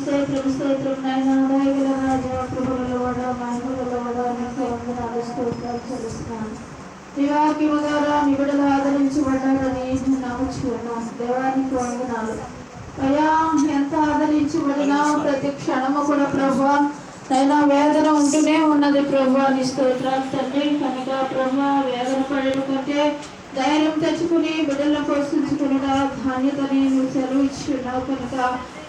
స్తోత్రం స్తోత్రం. నాయన దయగల రాజా ప్రభువుల వాడ మహిమల వాడ నీకు వందనాలు స్తోత్రాలు చెల్లిస్తున్నాను. నీ వాక్యము ద్వారా నిబిడలు ఆదరించబడ్డారని నమ్ముచుకున్నాను దేవానికి వందనాలు. అయ్యా ఎంత ఆదరించబడినా ప్రతి క్షణము కూడా ప్రభు అయినా వేదన ఉంటూనే ఉన్నది ప్రభు నీ స్తోత్రాలు తండ్రి కనుక ప్రభు వేదన పడడం కంటే ధైర్యం తెచ్చుకుని బిడ్డలను పోషించుకుని ధాన్యతని నువ్వు సెలవు ఇచ్చున్నావు కనుక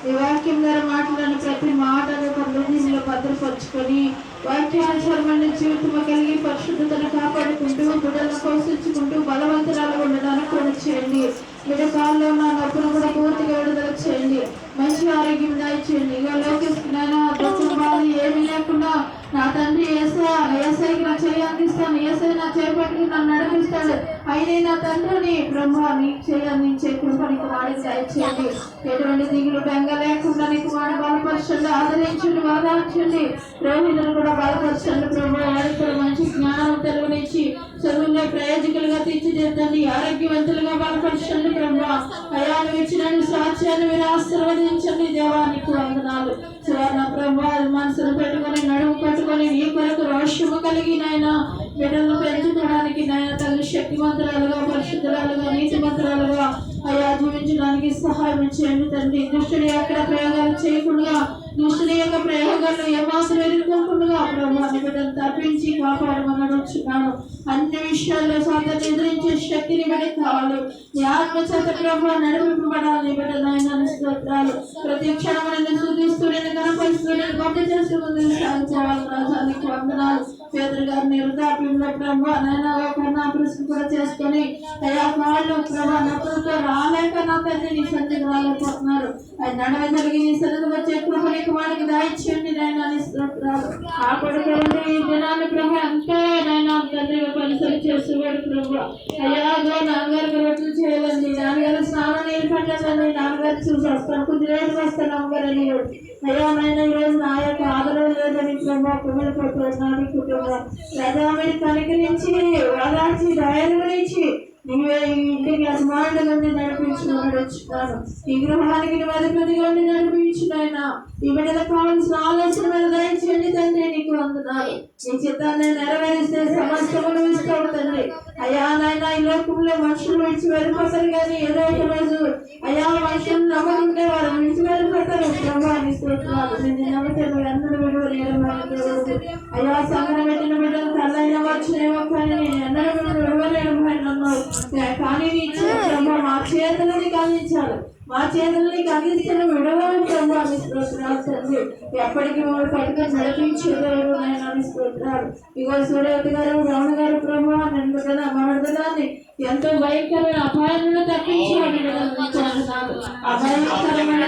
ఈ వాక్యం ద్వారా మాట్లాడిన ప్రతి మాటను పనులు భద్రపరుచుకొని వాక్యానుసరమైన జీవితం కలిగి పరిశుద్ధతను కాపాడుకుంటూ బిడ్డలను పోషించుకుంటూ బలవంతరాలు ఉండడానికి కూడా చేయండి. బిడ్డ కాల్లో ఉన్న నొప్పును కూడా పూర్తిగా విడుదల చేయండి. మంచి ఆరోగ్యం దయచేయండి ఇక లోకిస్తున్నాను దుఃఖం బాధ ఏమీ లేకుండా నా తండ్రి ఏసా ఏసైకి నా చేయి అందిస్తాను. ఏసై నా చేపట్టుకుని నన్ను నడిపిస్తాడు. అయినే నా తండ్రిని బ్రహ్మ నీకు చేయి అందించే కృప నీకు వాడి దయచేయండి. ఎటువంటి దిగులు బెంగ లేకుండా నీకు వాడు బలపరచండి ఆదరించండి వాదార్చండి రోహిణులు కూడా బలపరచండి బ్రహ్మ వాడికి కూడా మంచి జ్ఞానం తెలుగునిచ్చి చదువులో ప్రయోజకులుగా తీర్చిదిద్దండి. ఆరోగ్యవంతులుగా బలపరచండి బ్రహ్మ అయాలు ఇచ్చిన సాక్ష్యాన్ని మీరు ఆశీర్వదించండి. దేవానికి వందనాలు. సువర్ణ బ్రహ్మ మనసును పెట్టుకొని నడుము పట్టుకొని నీ కొరకు రోషము కలిగి నాయన. బిడ్డలను పెంచుకోవడానికి నాయన తల్లి శక్తివంతురాలుగా పరిశుద్ధరాలుగా నీతిమంతురాలుగా అయా జీవించడానికి సహాయం చేయండి తండ్రి. దుష్టుడి అక్కడ ప్రయోగాలు చేయకుండా దుష్టుడి యొక్క ప్రయోగాలు ఏమాత్రం ఎదుర్కోకుండా ప్రభావాన్ని బిడ్డలు తప్పించి కాపాడమని వచ్చున్నాను అన్ని విషయాల్లో స్వాతంత్రం ఎదిరించే శక్తిని బట్టి కావాలి. నీ ఆత్మచేత ప్రభావ నడిపింపబడాలి. బిడ్డ నాయన స్తోత్రాలు. ప్రతి క్షణం నిన్ను స్థుతిస్తూ నేను కనపరుస్తూ నేను గొప్ప చేస్తూ ముందుకు సాగించేవాళ్ళు రాజానికి వందనాలు. పేదరు గారిని వృద్ధాప్యంలో ప్రభావ నైనా కన్నా ప్రశ్న కూడా చేసుకొని అయ్యా వాళ్ళు ప్రభా నప్పులతో రాలేక నా తల్లి నీ సన్నిధికి రాలేకపోతున్నారు. ఆయన నడవదలిగి నీ సన్నిధి వచ్చే కృపనికి వాడికి దాయిచ్చేయండి నైనా నీ స్తోత్రాలు. ఆ కొడుకు ఈ దినాన్ని ప్రభావ అంతే తండ్రి పరిసరి చేసేవాడు ప్రభు. అయ్యాగో నాన్నగారికి రొట్టెలు చేయాలండి నాన్నగారు స్నానం నీళ్ళు నాన్నగారు చూసి వస్తాను కొద్ది రోజులు వస్తాను అమ్మగారు అనేవాడు. అయ్యా నాయన ఈ నా యొక్క ఆదరణ లేదని ప్రభు పిల్లలు పట్టుకున్నాను కుటుంబం. ప్రజా మీద కనికరించి వదాల్చి ధైర్యం నీవే ఈ ఇంటికి ఈ గృహానికి నువ్వు నడిపించిన ఆయన ఈ బిడ్డలకు కావాల్సిన ఆలోచన మీద దయచేయండి తండ్రి నీకు వందనాలు. నీ చిత్తాన్ని నెరవేరిస్తే సమస్తము అయ్యా నాయన ఈ లోకంలో మనుషులు విడిచి వెళ్ళిపోతారు కానీ ఏదో ఒక రోజు అయ్యా మనుషులు నమ్మకుంటే వారు విడిచి వెళ్ళిపోతారు. ప్రభావాన్ని అందరూ అయ్యా సంగన పెట్టిన అన్నావు కానీ నీ ఇచ్చిన మా చేతులని కలిగించాలి మా చేతులని కలిగించిన విడవని ప్రభావాన్ని స్తోత్రాలు తండ్రి. ఎప్పటికీ మమ్మల్ని పట్టుకొని నడిపించేవారు నేను స్తోత్రాలు. ఇగో సూర్యవతి గారు రమణ గారు ప్రభావ నేను కదా మా విడుదలని ఎంతో భయంకరమైన అపాయాలను తప్పించాలి అభయంకరమైన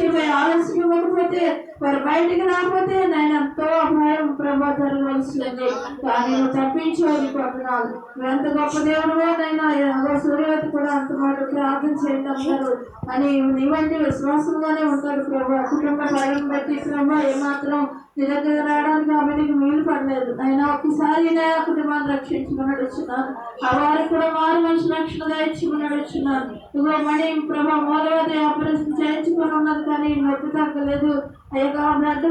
స్థితి కొంతసేపు ఆలస్యం ఇవ్వకపోతే వారు బయటికి రాకపోతే నేను ఎంతో అభయం ప్రభా జరగవలసింది కానీ నువ్వు తప్పించేది పట్టణాలు. ఎంత గొప్ప దేవుడువో నైనా సూర్యవతి కూడా అంత మాట ప్రార్థన చేయండి అందరూ అని నీవంటి విశ్వాసంగానే ఉంటారు ప్రభా. కుటుంబ కార్యం బట్టి ప్రభా ఏమాత్రం నీ దగ్గర రావడానికి ఆమెకి మేలు పడలేదు. అయినా ఒకసారి నా కుటుంబాన్ని రక్షించుకున్నాడు వచ్చినాను. ఆ వారికి కూడా వారు మనిషి రక్షణ దాయించుకున్నాడు వచ్చినాను. ఇదిగో మణి ప్రభా మూలవతి ఆపరేషన్ చేయించుకొని ఉన్నది కానీ నొప్పి తగ్గలేదు. అయ్యా బ్లడ్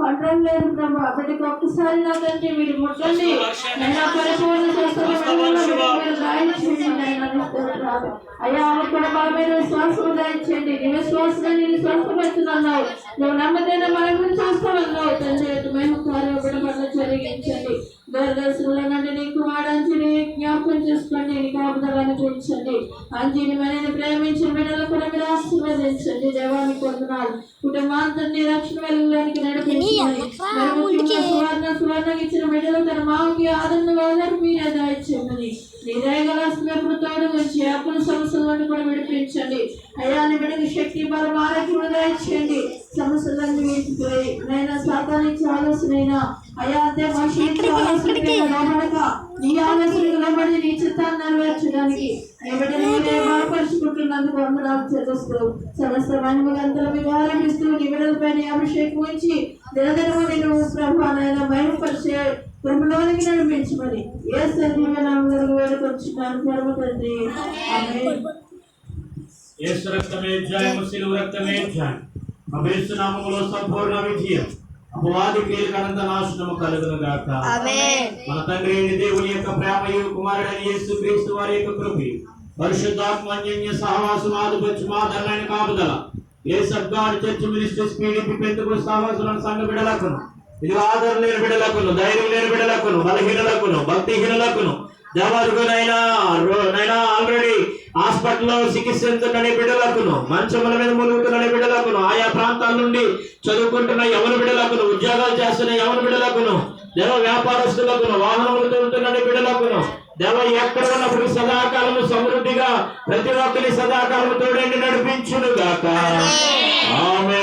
కంట్రోల్ లేదు ప్రభా బిడ్డకి ఒక్కసారి నా మీరు ముట్టండి. నేను పరిపూర్ణ అయ్యా ఆమెకు బలమైన విశ్వాసం దాయించండి నీ విశ్వాసం నేను స్వస్థపడుతున్నావు నువ్వు నమ్మదైన మన గురించి చూస్తామన్నావు. తండ్రి మేము కార్యపడబడ జరిగించండి. దూరదర్శనంలో జ్ఞాపకం చేసుకోండి. నీ కాపుదలను పెంచండి. అంజని మనని ప్రేమించిన బిడ్డలు కూడా మీరు ఆశీర్వదించండి. వందనాలు. కుటుంబాంతరిని రక్షణ వెళ్ళడానికి ముఖ్యంగా సువర్ణ సువర్ణ ఇచ్చిన బిడ్డలు తన మామకి ఆదరణ వాదారు మీరే దాయిచ్చమని నీ దయగల ఎప్పుడు తోడు వచ్చి అప్పుల సమస్యల నుండి కూడా విడిపించండి. అయ్యా నీ బిడ్డకి శక్తి బలం ఆరోగ్యం దయచేయండి. సమస్యలన్నీ వీటిపోయి నైనా సాతానికి ఆలోచనైనా అయ్యా అంతే మనిషి ఆలోచనకి లోబడక నీ ఆలోచనకు లోబడి నీ చిత్తాన్ని నెరవేర్చడానికి నీ బిడ్డని మీరే బలపరుచుకుంటున్నందుకు వందనాలు చెల్లిస్తూ సమస్త మహిమగంతల మీకు ఆరంభిస్తూ నీ బిడ్డలపై నీ అభిషేకం ఉంచి దినదినము నేను ప్రభు నాయన ప్రభులోనికి నడిపించమని ఏ సజీవనామలు వేడుకొచ్చున్నాను పరమ తండ్రి యేసు రక్తమే ధ్యాయము సిలువ రక్తమే ధ్యాయం ప్రవేశనామములో సంపూర్ణ విజయం. అపవాది కీలకనంత నాశనము కలుగును గాక మన తండ్రి అయిన దేవుని యొక్క ప్రేమయు కుమారుడైన యేసు క్రీస్తు వారి యొక్క కృపి. పరిశుద్ధాత్మ అన్యోన్య సహవాసం ఆదుపచ్చు మా ధనమైన కాపుదల ఏ సబ్గాడ్ చర్చ్ మినిస్ట్రీస్ పీడిపి పెందుకు సహవాసులను సంఘ బిడలకును. ఇది ఆదరణ లేని బిడ్డలకును ధైర్యం లేని బిడ్డలకును బలహీనలకును భక్తిహీనులకును. దేవాదుకునైనా నైనా ఆల్రెడీ హాస్పిటల్లో చికిత్సించుకునే బిడ్డలకును మంచముల మీద ములుగుతున్న బిడ్డలకును ఆయా ప్రాంతాల నుండి చదువుకుంటున్న ఎవరి బిడ్డలకును ఉద్యోగాలు చేస్తున్న ఎవరి బిడ్డలకును దేవ వ్యాపారస్తులకును వాహనములు తోలుతున్న బిడ్డలకును. దేవ ఎక్కడ ఉన్నప్పుడు సదాకాలము సమృద్ధిగా ప్రతి ఒక్కరి సదాకాలము తోడండి నడిపించును గాక ఆమె